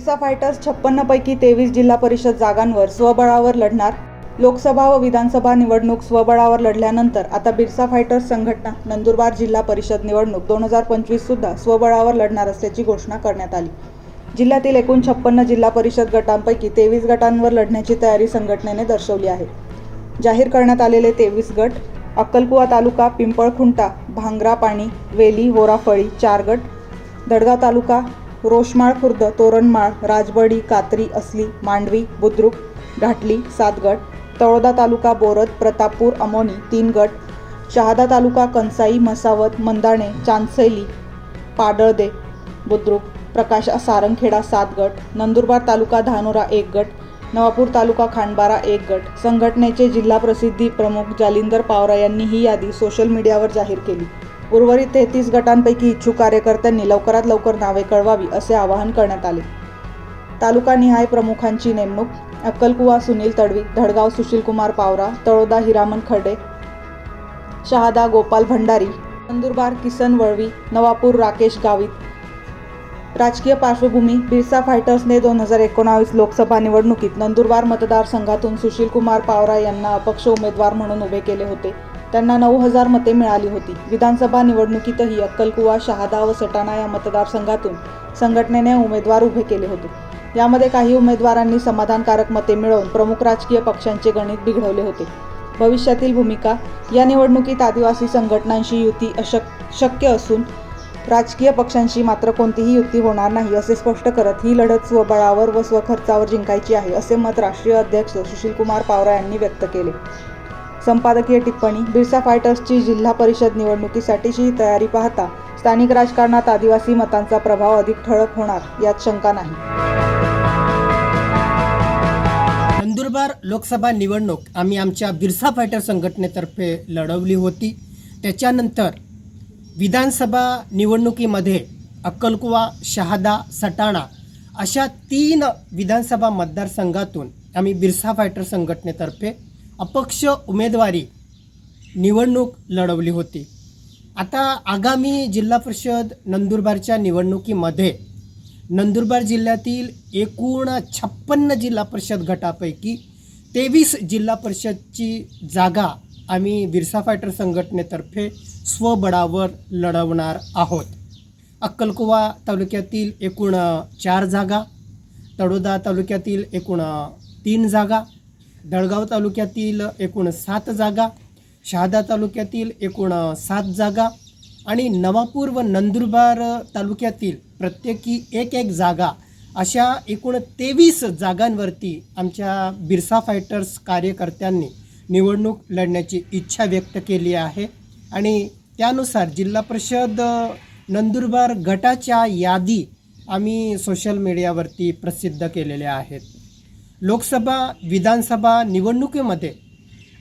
Birsa fighters छप्पन्नपैकी तेवीस जिल्हा परिषद जागांवर स्वबळावर लढणार. लोकसभा व विधानसभा निवडणूक स्वबळावर लढल्यानंतर आता बिरसा फायटर्स संघटना नंदुरबार जिल्हा परिषद निवडणूक दोन हजार पंचवीस सुद्धा स्वबळावर लढणार असल्याची घोषणा करण्यात आली. जिल्ह्यातील एकूण छप्पन्न जिल्हा परिषद गटांपैकी तेवीस गटांवर लढण्याची तयारी संघटनेने दर्शवली आहे. जाहीर करण्यात आलेले तेवीस गट अक्कलकुवा तालुका पिंपळखुंटा भांगरा पाणी वेली होराफळी चार गट दडगाव तालुका रोषमाळ खुर्द तोरणमाळ राजबडी कात्री असली मांडवी बुद्रुक घाटली सातगट तळोदा तालुका बोरद प्रतापपूर अमोनी तीन गट शहादा तालुका कंसाई मसावत मंदाणे चांदसैली पाडळदे बुद्रुक प्रकाश सारंगखेडा सात गट नंदुरबार तालुका धानोरा एक गट नवापूर तालुका खांडबारा एक गट संघटनेचे जिल्हा प्रसिद्धी प्रमुख जालिंदर पावरा यांनी ही यादी सोशल मीडियावर जाहीर केली. उर्वरित तेहतीस गटांपैकी इच्छुक कार्यकर्त्यांनी लवकरात लवकर नावे कळवावी असे आवाहन करण्यात आले. तालुकानिहाय प्रमुखांची नेमणूक अक्कलकुवा सुनील तडवी धडगाव सुशीलकुमार पावरा तळोदा हिरामन खडे शहादा गोपाल भंडारी नंदुरबार किसन वळवी नवापूर राकेश गावित राजकीय पार्श्वभूमी बिरसा फायटर्सने दोन हजार एकोणावीस लोकसभा निवडणुकीत नंदुरबार मतदारसंघातून सुशीलकुमार पावरा यांना अपक्ष उमेदवार म्हणून उभे केले होते. त्यांना नऊ हजार मते मिळाली होती. विधानसभा निवडणुकीतही अक्कलकुवा शहादा व सटाणा या मतदारसंघातून संघटनेने उमेदवार उभे केले होते. यामध्ये काही उमेदवारांनी समाधानकारक मते मिळवून प्रमुख राजकीय पक्षांचे गणित बिघडवले होते. भविष्यातील भूमिका या निवडणुकीत आदिवासी संघटनांशी युती अशक शक्य असून राजकीय पक्षांशी मात्र कोणतीही युती होणार नाही असे स्पष्ट करत ही लढत स्वबळावर व स्वखर्चावर जिंकायची आहे असे मत राष्ट्रीय अध्यक्ष सुशीलकुमार पावरा यांनी व्यक्त केले. संपादकीय टिप्पणी बिरसा फायटर्सची जिल्हा परिषद निवडणुकीसाठीची तयारी पाहता स्थानिक राजकारणात आदिवासी मतांचा प्रभाव अधिक ठळक होणार यात शंका नाही. नंदुरबार लोकसभा निवडणूक आम्ही आमच्या बिरसा फायटर संघटनेतर्फे लढवली होती. त्याच्यानंतर विधानसभा निवडणुकीमध्ये अक्कलकुवा शहादा सटाणा अशा तीन विधानसभा मतदारसंघातून आम्ही बिरसा फायटर संघटनेतर्फे अपक्ष उमेदवारी निवडणूक लढवली होती. आता आगामी जिल्हा परिषद नंदुरबारच्या निवडणुकीमध्ये नंदुरबार जिल्ह्यातील एकूण छप्पन्न जिल्हा परिषद गटापैकी तेवीस जिल्हा परिषदची जागा आम्ही बिरसा फायटर संघटनेतर्फे स्वबळावर लढवणार आहोत. अक्कलकुवा तालुक्यातील एकूण चार जागा तळोदा तालुक्यातील एकूण तीन जागा दळगाव तालुक्यातील एकूण सात जागा शहादा तालुक्यातील एकूण सात जागा आणि नवापूर व नंदुरबार तालुक्यातील प्रत्येकी एक एक जागा अशा एकूण तेवीस जागांवरती आमच्या बिरसा फायटर्स कार्यकर्त्यांनी निवडणूक लढण्याची इच्छा व्यक्त केली आहे. आणि त्यानुसार जिल्हा परिषद नंदुरबार गटाच्या यादी आम्ही सोशल मीडियावरती प्रसिद्ध केलेल्या आहेत. लोकसभा विधानसभा निवडणुकीमध्ये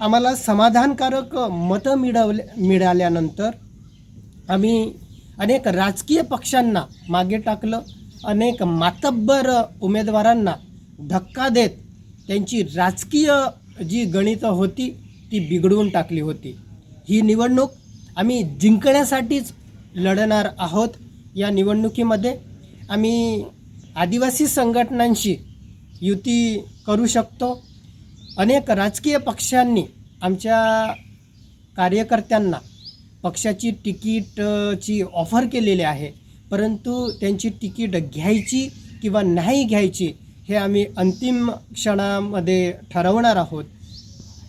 आम्हाला समाधानकारक मतं मिळवले मिळाल्यानंतर आम्ही अनेक राजकीय पक्षांना मागे टाकलं अनेक मातब्बर उमेदवारांना धक्का देत त्यांची राजकीय जी गणितं होती ती बिघडवून टाकली होती. ही निवडणूक आम्ही जिंकण्यासाठीच लढणार आहोत. या निवडणुकीमध्ये आम्ही आदिवासी संघटनांशी युती करू शकतो. अनेक राजकीय पक्षांनी आमच्या कार्यकर्त्यांना पक्षाची तिकीटची ऑफर केलेली आहे. परंतु त्यांची तिकीट घ्यायची किंवा नाही घ्यायची हे आम्ही अंतिम क्षणामध्ये ठरवणार आहोत.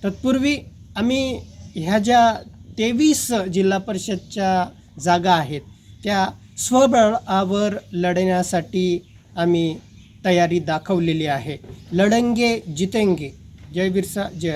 तत्पूर्वी आम्ही ह्या ज्या तेवीस जिल्हा परिषदच्या जागा आहेत त्या स्वबळावर लढण्यासाठी आम्ही तयारी दाखवलेली आहे. लढंगे जितेंगे. जय बिरसा जय